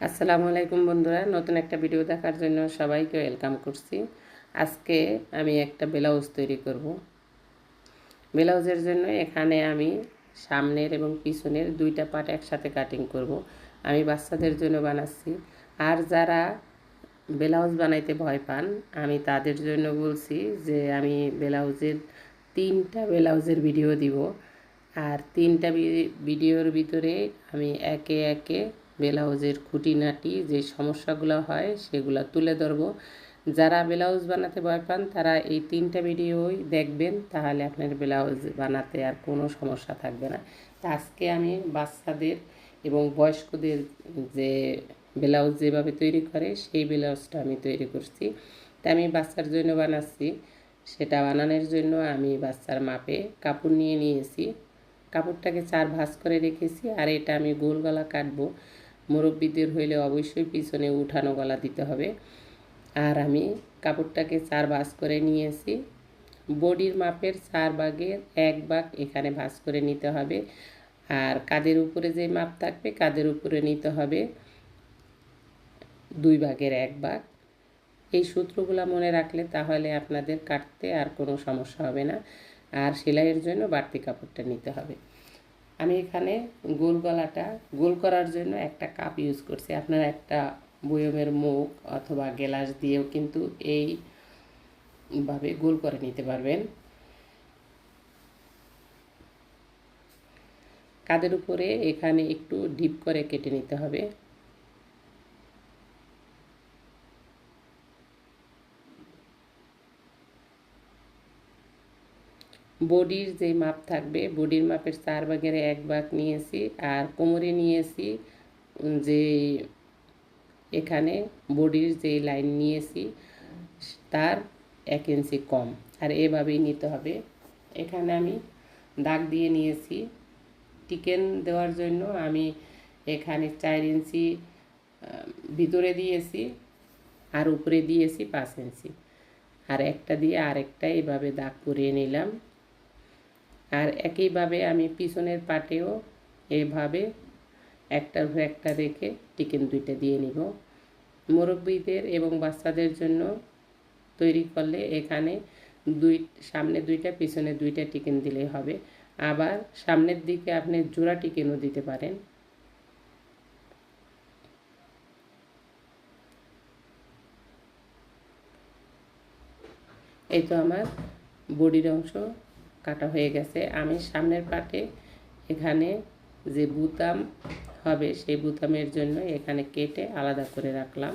আসসালামু আলাইকুম বন্ধুরা, নতুন একটা ভিডিও দেখার জন্য সবাইকে ওয়েলকাম করছি। আজকে আমি একটা ব্লাউজ তৈরি করব। ব্লাউজের জন্য এখানে আমি সামনের এবং পিছনের দুইটা পার্ট একসাথে কাটিং করব। আমি বাচ্চাদের জন্য বানাচ্ছি। আর যারা ব্লাউজ বানাইতে ভয় পান, আমি তাদের জন্য বলছি যে আমি ব্লাউজের তিনটা ব্লাউজের ভিডিও দিব। আর তিনটা ভিডিওর ভিতরে আমি একে একে ব্লাউজের খুঁটিনাটি যে সমস্যাগুলো হয় সেগুলো তুলে ধরবো। যারা ব্লাউজ বানাতে ভয় পান, তারা এই তিনটা ভিডিওই দেখবেন, তাহলে আপনার ব্লাউজ বানাতে আর কোনো সমস্যা থাকবে না। তা আজকে আমি বাচ্চাদের এবং বয়স্কদের যে ব্লাউজ যেভাবে তৈরি করে, সেই ব্লাউজটা আমি তৈরি করছি। তা আমি বাচ্চার জন্য বানাচ্ছি। সেটা বানানোর জন্য আমি বাচ্চার মাপে কাপড় নিয়ে নিয়েছি। কাপড়টাকে চার ভাঁজ করে রেখেছি, আর এটা আমি গোল গলা কাটবো। মুরব্বীদের হইলে অবশ্যই পিছনে উঠানো গলা দিতে হবে। আর আমি কাপড়টাকে চার ভাঁজ করে নিয়েছি। বডির মাপের চার ভাগের এক ভাগ এখানে ভাঁজ করে নিতে হবে। আর কাদের উপরে যে মাপ থাকবে কাদের উপরে নিতে হবে দুই ভাগের এক ভাগ। এই সূত্রগুলো মনে রাখলে তাহলে আপনাদের কাটতে আর কোনো সমস্যা হবে না। আর সেলাইয়ের জন্য বাড়তি কাপড়টা নিতে হবে। আমি এখানে গোল গলাটা, গোল করার জন্য একটা কাপ ইউজ করছি। আপনার একটা বয়মের মুখ অথবা গ্লাস দিয়েও কিন্তু এই ভাবে গোল করে নিতে পারবেন। কাদের উপরে এখানে একটু ডিপ করে কেটে নিতে হবে। বডির যে মাপ থাকবে, বডির মাপের চার ভাগের এক ভাগ নিয়েছি আর কোমরে নিয়েছি যে এখানে বডির যে লাইন নিয়েছি, তার এক ইঞ্চি কম। আর এভাবেই নিতে হবে। এখানে আমি দাগ দিয়ে নিয়েছি। টিকেন দেওয়ার জন্য আমি এখানে চার ইঞ্চি ভিতরে দিয়েছি আর উপরে দিয়েছি পাঁচ ইঞ্চি। আর একটা দিয়ে আরেকটা এভাবে দাগ করিয়ে নিলাম। আর একইভাবে আমি পিছনের পাটেও এভাবে একটার উপর একটা রেখে টিকেন দুইটা দিয়ে নিব। মুরব্বীদের এবং বাচ্চাদের জন্য তৈরি করলে এখানে দুই, সামনে দুইটা, পিছনে দুইটা টিকেন দিলেই হবে। আবার সামনের দিকে আপনি জোড়া টিকেনও দিতে পারেন। এই তো আমার বডির অংশ কাটা হয়ে গেছে। আমি সামনের পাটে এখানে যে বুতাম হবে, সেই বুতামের জন্য এখানে কেটে আলাদা করে রাখলাম।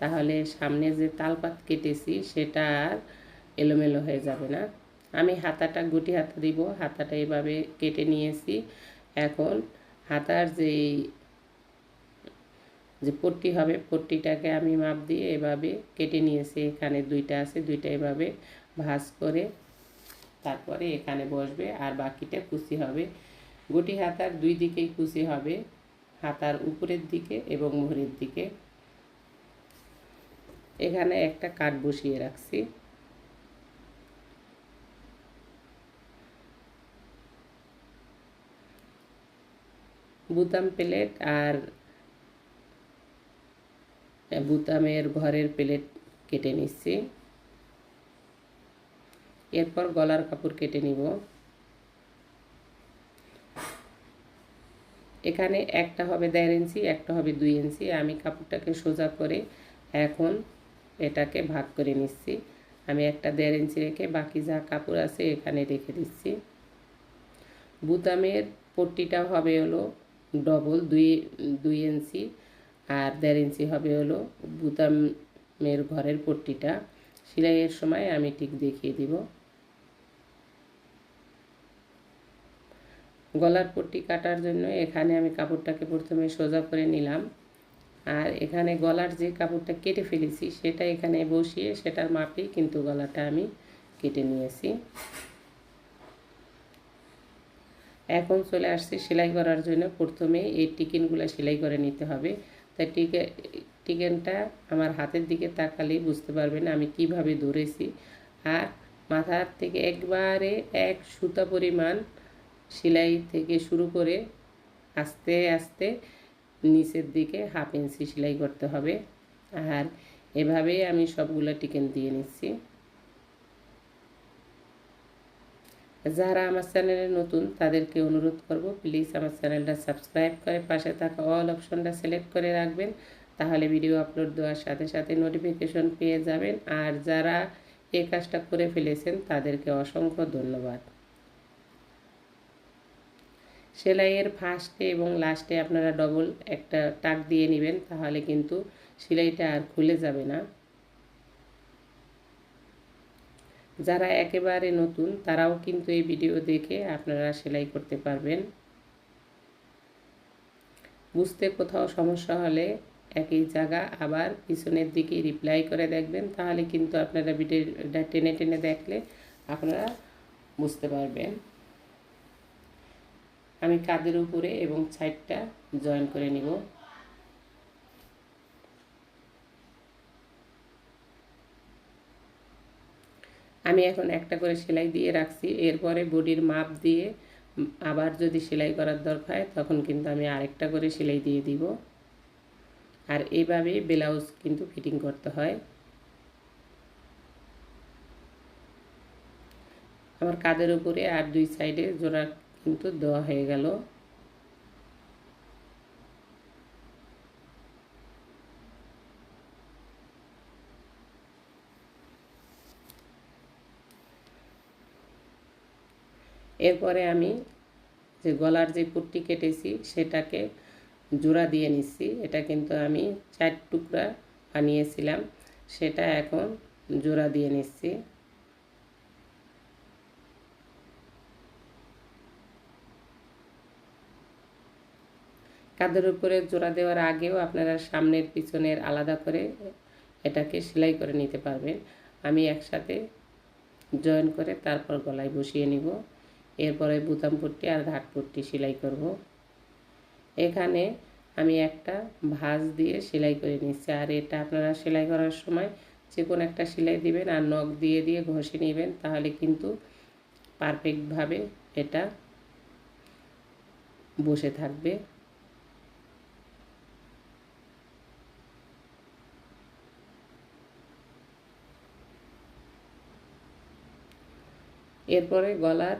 তাহলে সামনে যে তালপাত কেটেছি, সেটা আর এলোমেলো হয়ে যাবে না। আমি হাতাটা, গুটি হাতা দিব। হাতাটা এভাবে কেটে নিয়েছি। এখন হাতার যেই, যে পট্টি হবে, পট্টিটাকে আমি মাপ দিয়ে এভাবে কেটে নিয়েছি। এখানে দুইটা আছে, দুইটা এভাবে ভাঁজ করে তারপরে এখানে বসবে আর বাকিটা কুচি হবে। গুটি হাতার দুই দিকেই কুচি হবে, হাতার উপরের দিকে এবং মোহরের দিকে। এখানে একটা কাঠ বসিয়ে রাখছি। বুতাম প্লেট আর বুতামের ঘরের প্লেট কেটে নিচ্ছি। এরপর গলার কাপড় কেটে নিব। এখানে একটা হবে দেড় ইঞ্চি, একটা হবে দুই ইঞ্চি। আমি কাপড়টাকে সোজা করে এখন এটাকে ভাগ করে নিচ্ছি। আমি একটা দেড় ইঞ্চি রেখে বাকি যা কাপড় আছে এখানে রেখে দিচ্ছি। বুতামের পট্টিটা হবে হলো ডবল দুই দুই ইঞ্চি আর দেড় ইঞ্চি হবে হলো বুতামের ঘরের পট্টিটা। সেলাইয়ের সময় আমি ঠিক দেখিয়ে দিব। গলার পট্টি কাটার জন্য এখানে আমি কাপড়টাকে প্রথমে সোজা করে নিলাম। আর এখানে গলার যে কাপড়টা কেটে ফেলেছি, সেটা এখানে বসিয়ে সেটার মাপেই কিন্তু গলাটা আমি কেটে নিয়েছি। এখন চলে আসছি সেলাই করার জন্য। প্রথমে এই টিকিনগুলো সেলাই করে নিতে হবে। তাই টিকে, টিকেনটা আমার হাতের দিকে তাকালেই বুঝতে পারবেন আমি কীভাবে ধরেছি। আর মাথার থেকে একবারে এক সুতা পরিমাণ সেলাই থেকে শুরু করে আস্তে আস্তে নিচের দিকে হাফ ইঞ্চি সেলাই করতে হবে। আর এভাবেই আমি সবগুলো টিকেন দিয়ে নিচ্ছি। যারা আমার চ্যানেলে নতুন, তাদেরকে অনুরোধ করব প্লিজ আমার চ্যানেলটা সাবস্ক্রাইব করে পাশে থাকা অল অপশনটা সিলেক্ট করে রাখবেন। তাহলে ভিডিও আপলোড দেওয়ার সাথে সাথে নোটিফিকেশন পেয়ে যাবেন। আর যারা এই কাজটা করে ফেলেছেন, তাদেরকে অসংখ্য ধন্যবাদ। সেলাইয়ের ফার্স্টে এবং লাস্টে আপনারা ডবল একটা টাক দিয়ে নেবেন, তাহলে কিন্তু সেলাইটা আর খুলে যাবে না। যারা একেবারে নতুন, তারাও কিন্তু এই ভিডিও দেখে আপনারা সেলাই করতে পারবেন। বুঝতে কোথাও সমস্যা হলে একই জায়গা আবার পিছনের দিকে রিপ্লাই করে দেখবেন, তাহলে কিন্তু আপনারা ভিডিওটা টেনে টেনে দেখলে আপনারা বুঝতে পারবেন। আমি কাদের উপরে এবং সাইডটা জয়েন করে নিব। আমি এখন একটা করে সেলাই দিয়ে রাখছি। এরপরে বডির মাপ দিয়ে আবার যদি সেলাই করার দরকার হয়, তখন কিন্তু আমি আরেকটা করে সেলাই দিয়ে দিব। আর এইভাবেই ব্লাউজ কিন্তু ফিটিং করতে হয়। আমার কাদের উপরে আর দুই সাইডে জোড়া কিন্তু দেওয়া হয়ে গেল। এরপরে আমি যে গলার যে পুট্টি কেটেছি, সেটাকে জোড়া দিয়ে নিচ্ছি। এটা কিন্তু আমি চার টুকরা বানিয়েছিলাম, সেটা এখন জোড়া দিয়ে নিচ্ছি। কাদের উপরে জোড়া দেওয়ার আগেও আপনারা সামনের, পিছনের আলাদা করে এটাকে সেলাই করে নিতে পারবেন। আমি একসাথে জয়েন করে তারপর গলায় বসিয়ে নিব। এরপরে বুতাম পট্টি আর ঘাট পট্টি সেলাই করব। এখানে আমি একটা ভাঁজ দিয়ে সেলাই করে নিচ্ছি। আর এটা আপনারা সেলাই করার সময় যে কোনো একটা সেলাই দিবেন আর নখ দিয়ে দিয়ে ঘষে নেবেন, তাহলে কিন্তু পারফেক্টভাবে এটা বসে থাকবে। এরপরে গলার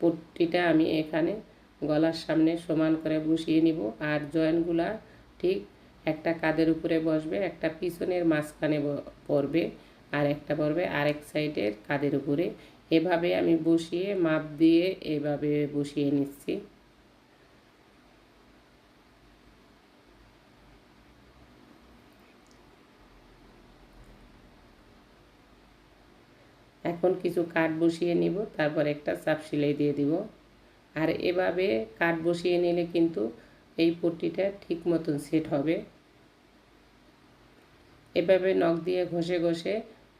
পট্টিটা আমি এখানে গলার সামনে সমান করে বসিয়ে নিব। আর জয়েন্টগুলা ঠিক একটা কাদের উপরে বসবে, একটা পিছনের মাঝখানে পড়বে আর একটা পড়বে আরেক সাইডের কাদের উপরে। এভাবে আমি বসিয়ে মাপ দিয়ে এভাবে বসিয়ে নিচ্ছি। এখন কিছু কাঠ বসিয়ে নিব, তারপর একটা চাপ সেলাই দিয়ে দিব। আর এভাবে কাঠ বসিয়ে নিলে কিন্তু এই পট্টিটা ঠিক মতন সেট হবে। এভাবে নখ দিয়ে ঘষে ঘষে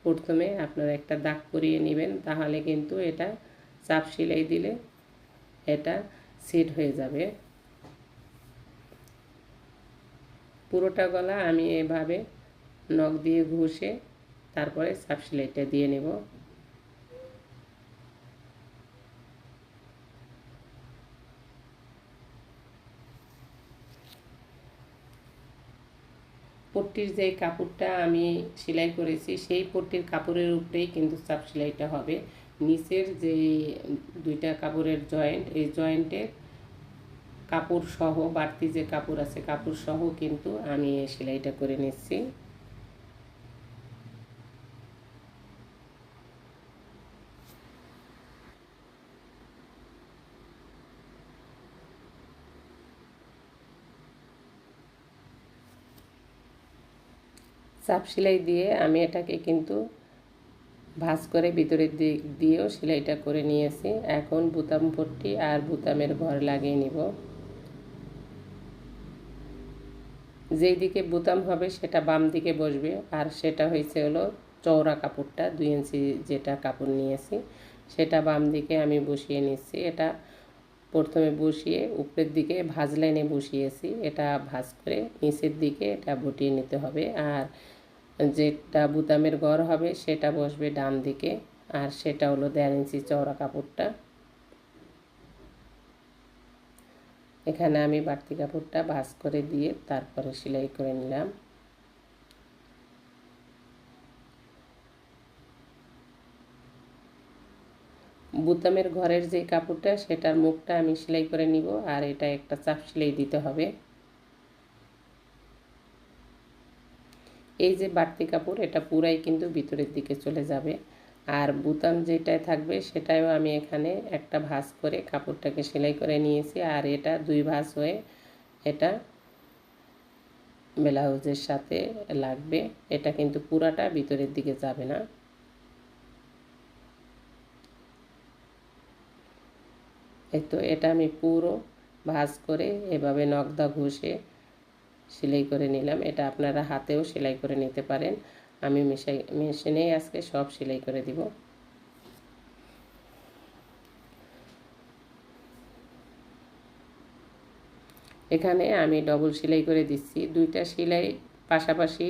প্রথমে আপনারা একটা দাগ করিয়ে নেবেন, তাহলে কিন্তু এটা চাপ সেলাই দিলে এটা সেট হয়ে যাবে। পুরোটা গলা আমি এভাবে নখ দিয়ে ঘষে তারপরে চাপ সেলাইটা দিয়ে নেব। পট্টির যে কাপড়টা আমি সেলাই করেছি, সেই পট্টির কাপড়ের উপরেই কিন্তু চাপ সেলাইটা হবে। নিচের যে দুইটা কাপড়ের জয়েন্ট, এই জয়েন্টের কাপড় সহ বাড়তি যে কাপড় আছে কাপড় সহ কিন্তু আমি সেলাইটা করে নিচ্ছি। চাপ সেলাই দিয়ে আমি এটাকে কিন্তু ভাঁজ করে ভিতরের দিক দিয়েও সেলাইটা করে নিয়েছি। এখন বুতাম পট্টি আর বুতামের ঘর লাগিয়ে নিব। যেই দিকে বুতাম হবে সেটা বাম দিকে বসবে আর সেটা হয়েছে হলো চওড়া কাপড়টা, দুই ইঞ্চি যেটা কাপড় নিয়েছি, সেটা বাম দিকে আমি বসিয়ে নিচ্ছি। এটা প্রথমে বসিয়ে উপরের দিকে ভাজ লাইনে বসিয়েছি। এটা ভাজ করে নিচের দিকে এটা বটিয়ে নিতে হবে। আর যেটা বুতামের ঘর হবে সেটা বসবে ডান দিকে, আর সেটা হলো দেড় ইঞ্চি চওড়া কাপড়টা। এখানে আমি বাড়তি কাপড়টা ভাঁজ করে দিয়ে তারপরে সেলাই করে নিলাম। বুতামের ঘরের যে কাপড়টা, সেটার মুখটা আমি সেলাই করে নিব, আর এটা একটা চাপ সেলাই দিতে হবে। এই যে বাড়তি কাপড়, এটা পুরাই কিন্তু ভিতরের দিকে চলে যাবে। আর বুতাম যেটায় থাকবে সেটাও আমি এখানে একটা ভাঁজ করে কাপড়টাকে সেলাই করে নিয়েছি। আর এটা দুই ভাঁজ হয়ে এটা ব্লাউজের সাথে লাগবে। এটা কিন্তু পুরাটা ভিতরের দিকে যাবে না। এই তো এটা আমি পুরো ভাজ করে এভাবে নকদা ঘষে সেলাই করে নিলাম। এটা আপনারা হাতেও সেলাই করে নিতে পারেন। আমি মেশাই, মেশিনেই আজকে সব সেলাই করে দিব। এখানে আমি ডবল সেলাই করে দিচ্ছি। দুইটা সেলাই পাশাপাশি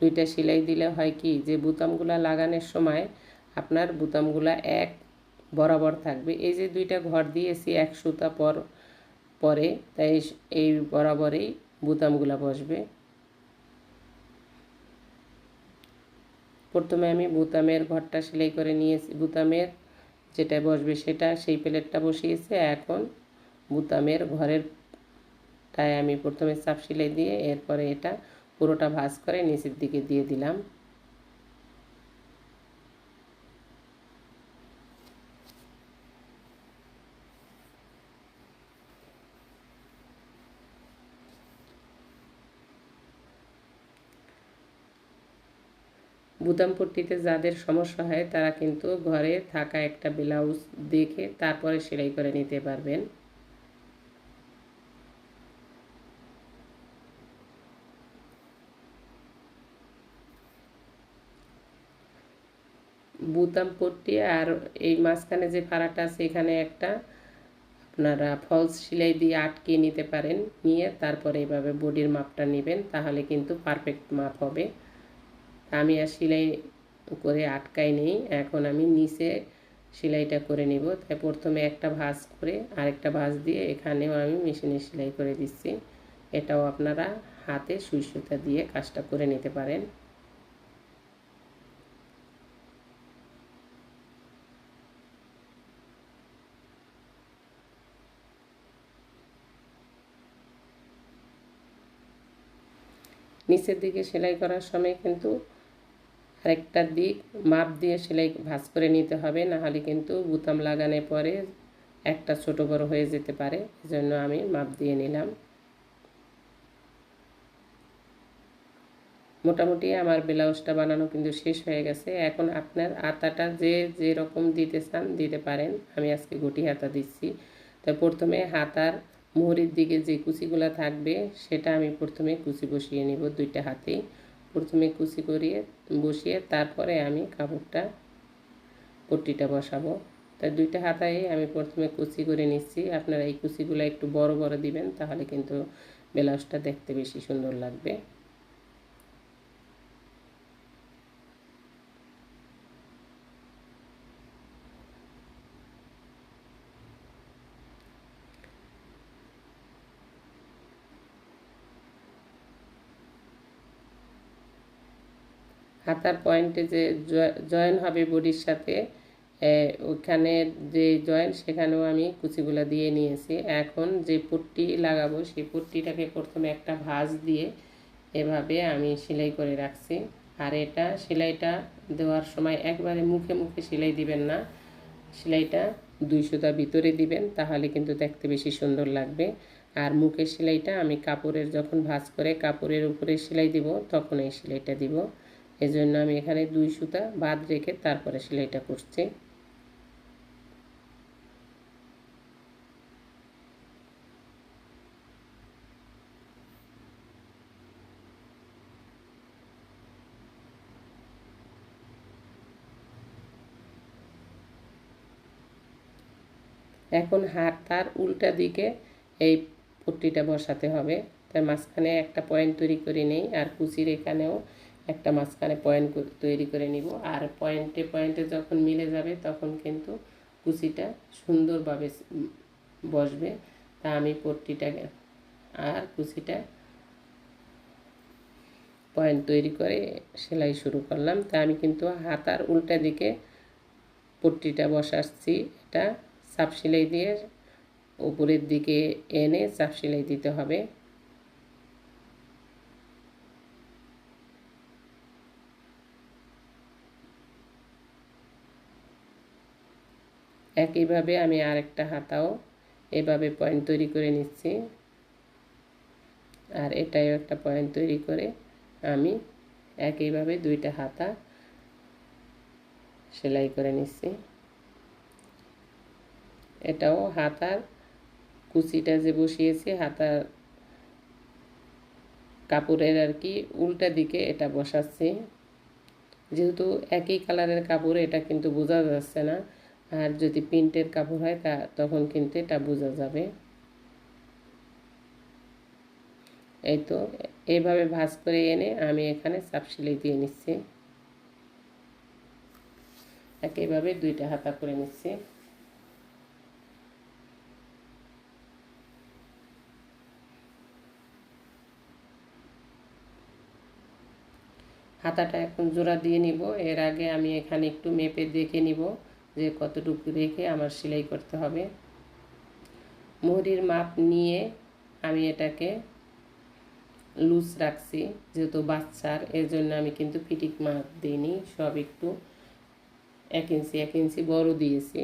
দুইটা সেলাই দিলে হয় কি, যে বুতামগুলা লাগানোর সময় আপনার বুতামগুলা এক বরাবর থাকবে। এই যে দুইটা ঘর দিয়েছি এক সুতা পর, পরে, তাই এই বরাবরেই বুতামগুলা বসবে। প্রথমে আমি বুতামের ঘরটা সেলাই করে নিয়েছি। বুতামের যেটা বসবে সেটা, সেই প্লেটটা বসিয়েছে। এখন বুতামের ঘরের তাই আমি প্রথমে চাপ সেলাই দিয়ে এরপরে এটা পুরোটা ভাজ করে নিচের দিকে দিয়ে দিলাম। বুতাম পট্টিতে যাদের সমস্যা হয়, তারা কিন্তু ঘরে থাকা একটা ব্লাউজ দেখে তারপরে সেলাই করে নিতে পারবেন। বুতাম পট্টি আর এই মাঝখানে যে ফাড়াটা আছে, এখানে একটা আপনারা ফলস সেলাই দিয়ে আটকে নিতে পারেন, নিয়ে তারপরে এইভাবে বডির মাপটা নেবেন, তাহলে কিন্তু পারফেক্ট মাপ হবে। আমি আর সেলাই করে আটকাই নেই। এখন আমি নিচে সেলাইটা করে নিব। তাই প্রথমে একটা ভাঁজ করে আরেকটা ভাঁজ দিয়ে এখানেও আমি মেশিনে সেলাই করে দিচ্ছি। এটাও আপনারা হাতে সুই সুতা দিয়ে কাজটা করে নিতে পারেন। নিচের দিকে সেলাই করার সময় কিন্তু আরেকটা দিক মাপ দিয়ে সেলাই ভাঁজ করে নিতে হবে, নাহলে কিন্তু বুতাম লাগানোর পরে একটা ছোট বড় হয়ে যেতে পারে, এজন্য আমি মাপ দিয়ে নিলাম। মোটামুটি আমার ব্লাউজটা বানানো কিন্তু শেষ হয়ে গেছে, এখন আপনার আতাটা যে যেরকম দিতে চান দিতে পারেন, আমি আজকে গুটি হাতা দিচ্ছি। তো প্রথমে হাতার মোহরির দিকে যে কুচিগুলো থাকবে, সেটা আমি প্রথমে কুচি বসিয়ে নিব দুইটা হাতেই। প্রথমে কুচি করিয়ে, বসিয়ে তারপরে আমি কাপড়টা, পট্টিটা বসাবো। তাই দুইটা হাতায় আমি প্রথমে কুচি করে নিচ্ছি। আপনারা এই কুচিগুলো একটু বড় বড় দিবেন, তাহলে কিন্তু ব্লাউজটা দেখতে বেশি সুন্দর লাগবে। হাতার পয়েন্টে যে জয়েন হবে বডির সাথে ওখানে যে জয়েন সেখানেও আমি কুচিগুলো দিয়ে নিয়েছি। এখন যে পট্টি লাগাবো, সেই পট্টিটাকে প্রথমে একটা ভাঁজ দিয়ে এভাবে আমি সেলাই করে রাখছি। আর এটা সেলাইটা দেওয়ার সময় একবারে মুখে মুখে সেলাই দিবেন না। সেলাইটা দুই সুতা ভিতরে দিবেন, তাহলে কিন্তু দেখতে বেশি সুন্দর লাগবে। আর মুখের সেলাইটা আমি কাপড়ের যখন ভাঁজ করে কাপড়ের উপরে সেলাই দিব, তখন এই সেলাইটা দিব। এজন্য আমি এখানে দুই সুতা বাদ রেখে তারপরে সেলাইটা করছি। এখন হাত তার উল্টা দিকে এই পট্টিটা বসাতে হবে। তাই মাঝখানে একটা পয়েন্ট তৈরি করে নেই, আর কুচির এখানেও একটা মাঝখানে পয়েন্ট তৈরি করে নিব। আর পয়েন্টে পয়েন্টে যখন মিলে যাবে, তখন কিন্তু কুচিটা সুন্দরভাবে বসবে। তা আমি পট্টিটাকে আর কুচিটা পয়েন্ট তৈরি করে সেলাই শুরু করলাম। তা আমি কিন্তু হাতার উল্টা দিকে পট্টিটা বসাচ্ছি। এটা চাপ সেলাই দিয়ে উপরের দিকে এনে চাপ সেলাই দিতে হবে। একইভাবে আমি আরেকটা হাতাও এভাবে পয়েন্ট তৈরি করে নিচ্ছি। আর এটাও একটা পয়েন্ট তৈরি করে আমি একইভাবে দুইটা হাতা সেলাই করে নিচ্ছি। এটাও হাতার কুচিটা যে বসিয়েছি, হাতার কাপড়ের আর কি উল্টা দিকে এটা বসাচ্ছি। যেহেতু একই কালারের কাপড়, এটা কিন্তু বোঝা যাচ্ছে না। আর যদি প্রিন্টের কাপড় হয় তা তখন কিন্তু এটা বোঝা যাবে। এই তো এইভাবে ভাজ করে এনে আমি এখানে চাপ সেলাই দিয়ে নিচ্ছি। একইভাবে দুইটা হাতা করে নিচ্ছি। হাতাটা এখন জোড়া দিয়ে নিব। এর আগে আমি এখানে একটু মেপে দেখে নিব। যে কতটুকু রেখে আমার সেলাই করতে হবে। মোহরির মাপ নিয়ে আমি এটাকে লুজ রাখছি, যেহেতু বাচ্চার এর জন্য আমি কিন্তু ফিটিক মাপ দিইনি, সব একটু এক ইঞ্চি এক ইঞ্চি বড় দিয়েছি।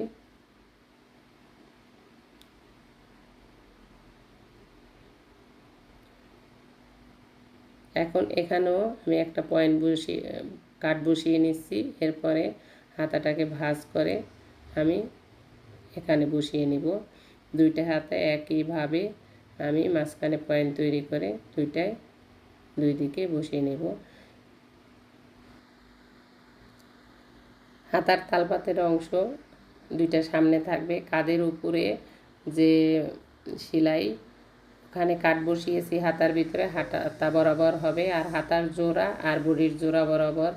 এখন এখানেও আমি একটা পয়েন্ট বসিয়ে কাঠ বসিয়ে নিচ্ছি, এরপরে হাতাটাকে ভাজ করে আমি এখানে বসিয়ে নিব। দুইটা হাতে একইভাবে আমি মাঝখানে পয়েন্ট তৈরি করে দুইটায় দুই দিকে বসিয়ে নেব। হাতার তালপাতের অংশ দুইটা সামনে থাকবে। কাদের উপরে যে সেলাই, ওখানে কাঠ বসিয়েছি, হাতার ভিতরে হাতা বরাবর হবে। আর হাতার জোড়া আর বুড়ির জোড়া বরাবর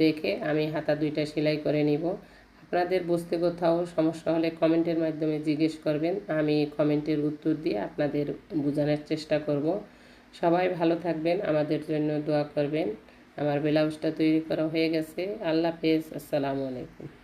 রেখে আমি হাতা দুইটা সেলাই করে নিব। আপনাদের বুঝতে কোথাও সমস্যা হলে কমেন্টের মাধ্যমে জিজ্ঞেস করবেন। আমি কমেন্টের উত্তর দিয়ে আপনাদের বোঝানোর চেষ্টা করব। সবাই ভালো থাকবেন, আমাদের জন্য দোয়া করবেন। আমার ব্লাউজটা তৈরি করা হয়ে গেছে। আল্লাহ হাফেজ। আসসালামু আলাইকুম।